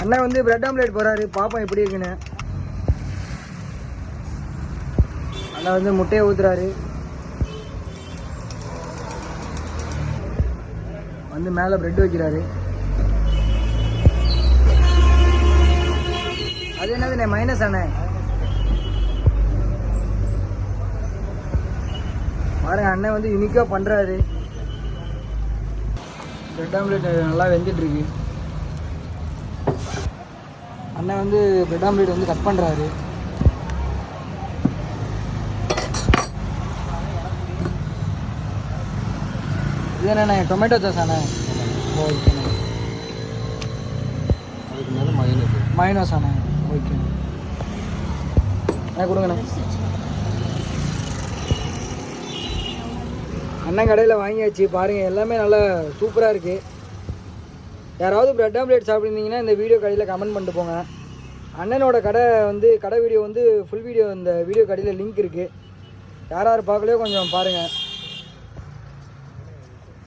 அண்ணன் வந்து bread omelette போறாரு. பாப்பா எப்படி இருக்குன்னு. அண்ணா வந்து முட்டையை ஊத்துறாரு. வந்து மேலே பிரெட் வைக்கிறாரு. அது என்னதுண்ணே? மைனஸ் அண்ணே பாருங்க அண்ணன் வந்து யூனிக்காக பண்ணுறாரு பிரெட் ஆம்லேட் நல்லா வெந்துட்டு இருக்கு அண்ணன் வந்து பிரெட் ஆம்லேட் வந்து கட் பண்ணுறாரு இது என்னண்ணே? டொமேட்டோ சாஸ் அண்ணே ஓகேண்ணே அதுக்கு மேலே மயனது மைனஸ் அண்ணே ஓகே அண்ணா கொடுங்கண்ணே. அண்ணன் கடையில் வாங்கியாச்சு. பாருங்கள் எல்லாமே நல்லா சூப்பராக இருக்குது யாராவது பிரெட் ஆம்லேட் சாப்பிட்ருந்தீங்கன்னா இந்த வீடியோ கடையில் கமெண்ட் பண்ணிட்டு போங்க. அண்ணனோட கடை வந்து கடை வீடியோ வந்து ஃபுல் வீடியோ இந்த வீடியோ கடையில் லிங்க் இருக்குது யார் யார் பார்க்கலையோ கொஞ்சம் பாருங்கள்